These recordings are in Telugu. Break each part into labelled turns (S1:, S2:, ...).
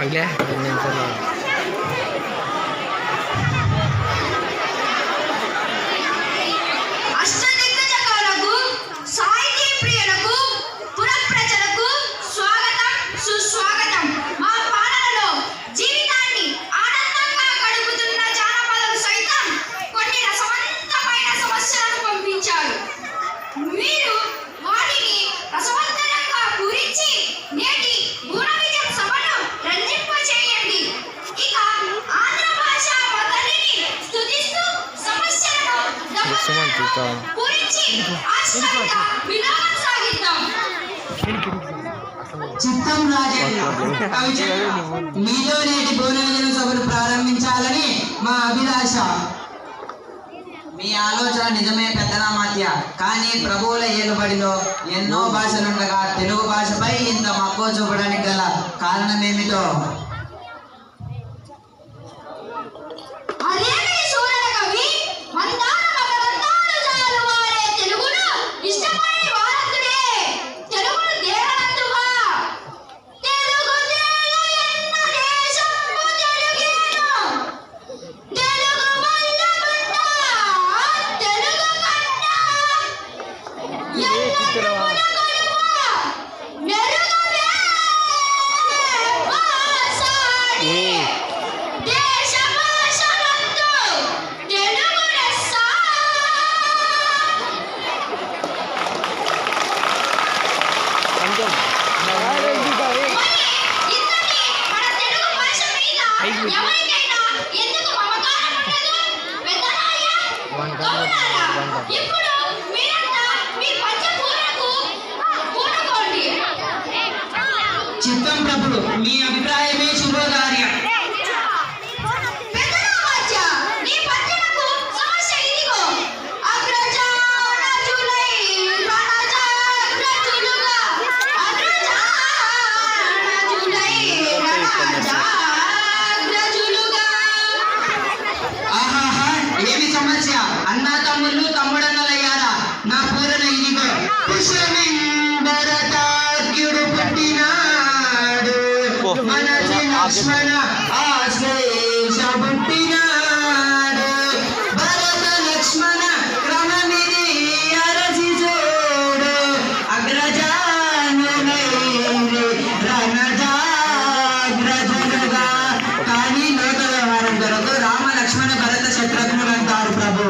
S1: ไป
S2: เลยเงินจะลง
S3: చిత్తం రాజన్న మీలో నేటి సభను ప్రారంభించాలని మా అభిలాష.
S4: మీ ఆలోచన నిజమే పెద్దనామాత్య కానీ ప్రభువుల ఏలుబడిలో ఎన్నో భాషలుండగా తెలుగు భాషపై ఇంత మక్కువ చూపడానికి గల కారణమేమిటో?
S2: అదేమిటి
S3: కొరకు రామ లక్ష్మణ భరత శత్రుఘ్నులు అంటారు ప్రభు.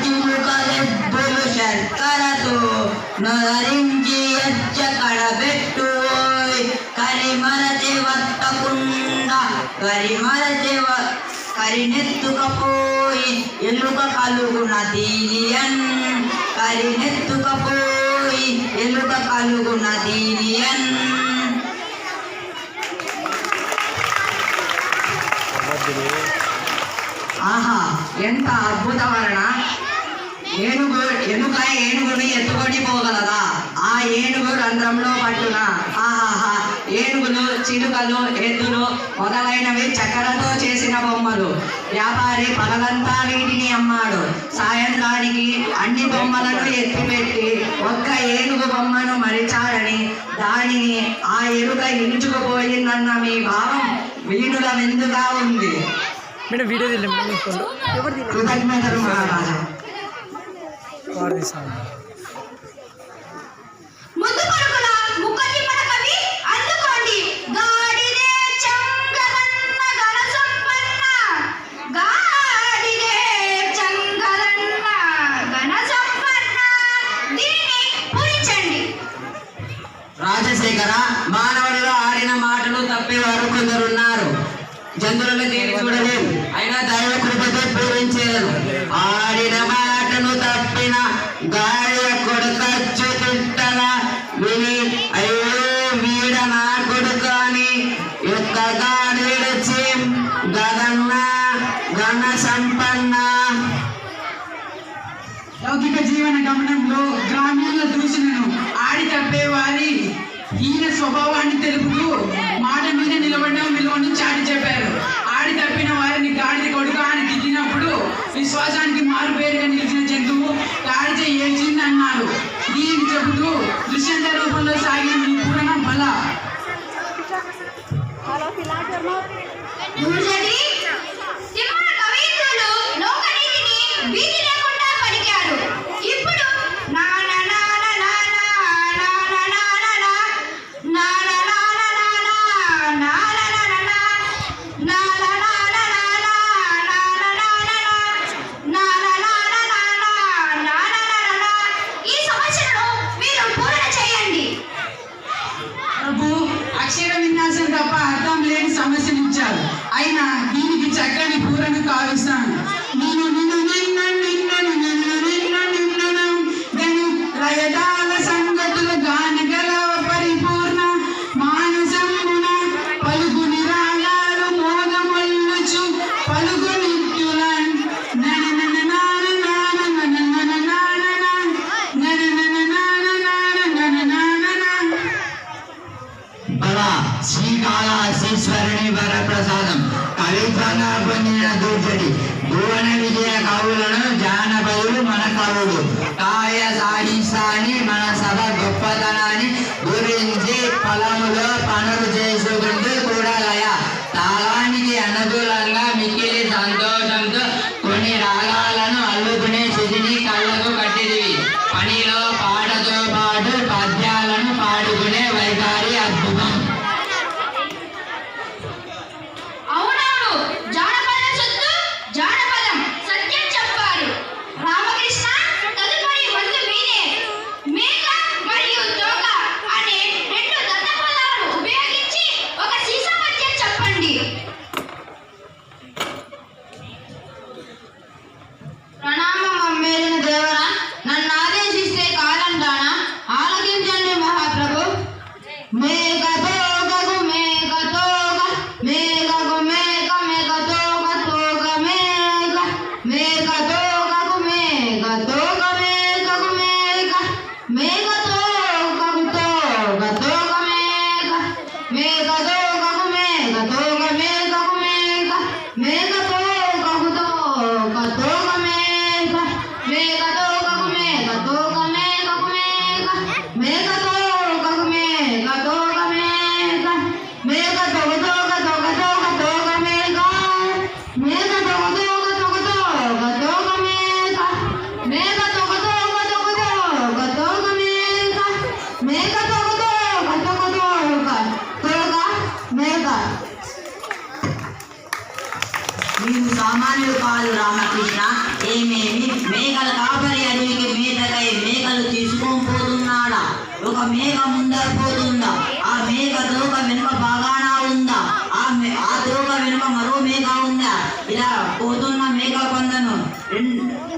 S3: కరుముతిలు కలెద్దులు శర్కరతో నరించి ఎచ్చ కడబెట్టు కరిమరచి వత్తకుండా కరిమరచి వ- కరినెత్తుకపోయి ఎలుక కలుగున తీలియన్ కరినెత్తుకపోయి ఎలుక కలుగున తీలియన్ ఆహా ఎంత అద్భుతమరణ ఏనుగు ఎనుక ఏనుగుని ఎత్తుకొని పోగలదా? ఆ ఏనుగు రంధ్రంలో పట్టున ఆహాహా ఏనుగులు చిలుకలు ఎద్దులు మొదలైనవి చక్కెరతో చేసిన బొమ్మలు. వ్యాపారి పగలంతా వీటిని అమ్మాడు. సాయంత్రానికి అన్ని బొమ్మలను ఎత్తిపెట్టి ఒక్క ఏనుగు బొమ్మను మరిచాడని దానిని ఆ ఎరుక ఇంచుకుపోయిందన్న మీ భావం వీణుల విందుగా ఉంది.
S1: మేడం వీడియో తీయండి.
S3: కృతజ్ఞతలు మహారాజా.
S2: Mardi జ్ఞాన సంపన్న.
S5: లౌకిక జీవన గమనంలో గ్రామీణ దూషణను ఆడి తప్పే వారి ఈయన స్వభావాన్ని తెలుపుతూ మాట మీద నిలబడడం విలువను చాటి చెప్పారు. ఆడి తప్పిన వారిని గాడిద కొడుక అని తిట్టినప్పుడు విశ్వాసానికి మారు పేరుగా నిలిచిన జంతువు గాడిద ఏడ్చింది అన్నారు దీనిని చెబుతూ దృశ్యంత రూపంలో సాగిన
S2: పొలములో పనులు చేసుకుంటూ
S3: మేకలు తీసుకొని పోతున్నాడా ఒక మేక ముందర పోతుందా ఆ మేక తోక వెనుక బాగానా ఉందా? ఆ ఆ తోక వెనుక మరో మేక ఉందా? ఇలా పోతున్న మేక కొందను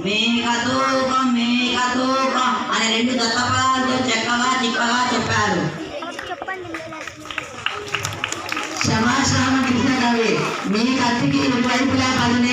S3: మేక తోక అనే రెండు దత్తపదాలతో చక్కగా చిక్కగా చెప్పారు.
S2: కృష్ణ కవి మీ కత్తికి ఇరువైపులా పదునే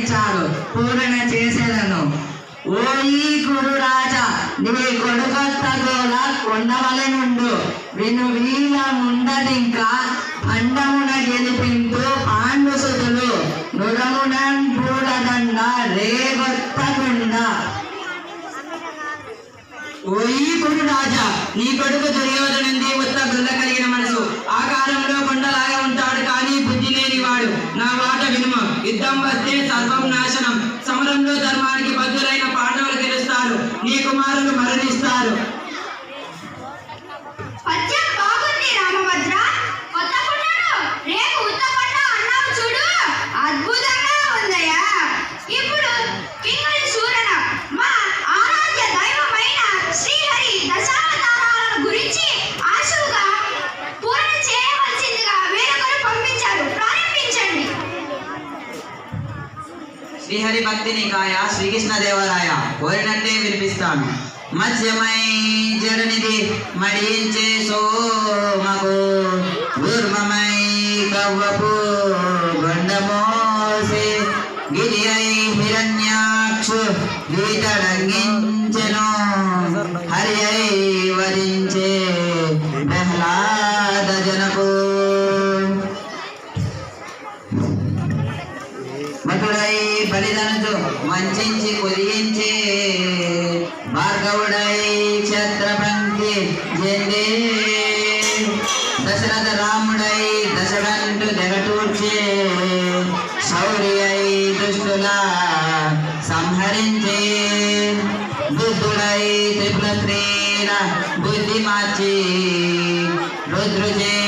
S2: పూరణిచ్చాడు పూరణ చేసేదను. ఓయి గురు రాజా నీ కొడుకొత్త గోల కొండవలె నుండు విను వీల ముందటింకా అండమున గెలిపింపు పాండు సుతులు. నురమునన్ పూడదండ రేగొత్తకుండ. ఓయి గురు రాజా నీ కొడుకు దుర్యోధనుంది ఉత్త గుల్ల కలిగిన మనసు. ఆ కాలం యుద్ధం వస్తే సర్వం నాశనం. సమరంలో ధర్మానికి బద్దులైన పాండవులు గెలుస్తారు. నీ కుమారులు మరణిస్తారు.
S6: శ్రీహరి
S4: భక్తిని కాయ శ్రీకృష్ణ దేవరాయ కోరినట్టే వినిపిస్తాను. మత్స్యమై జడనిది మడించే సోమకు దుర్మమై కవ్వపు గొండమోసి గిరి అయి హిరణ్యాక్షు గీతడంగించెను హరి అయి వరించే రాముడై దశడంటు దెగటూర్చే అయి దుష్టుల సంహరించి. బుద్ధుడై త్రిపుల స్త్రీన బుద్ధి మార్చి
S2: రుద్రుచే.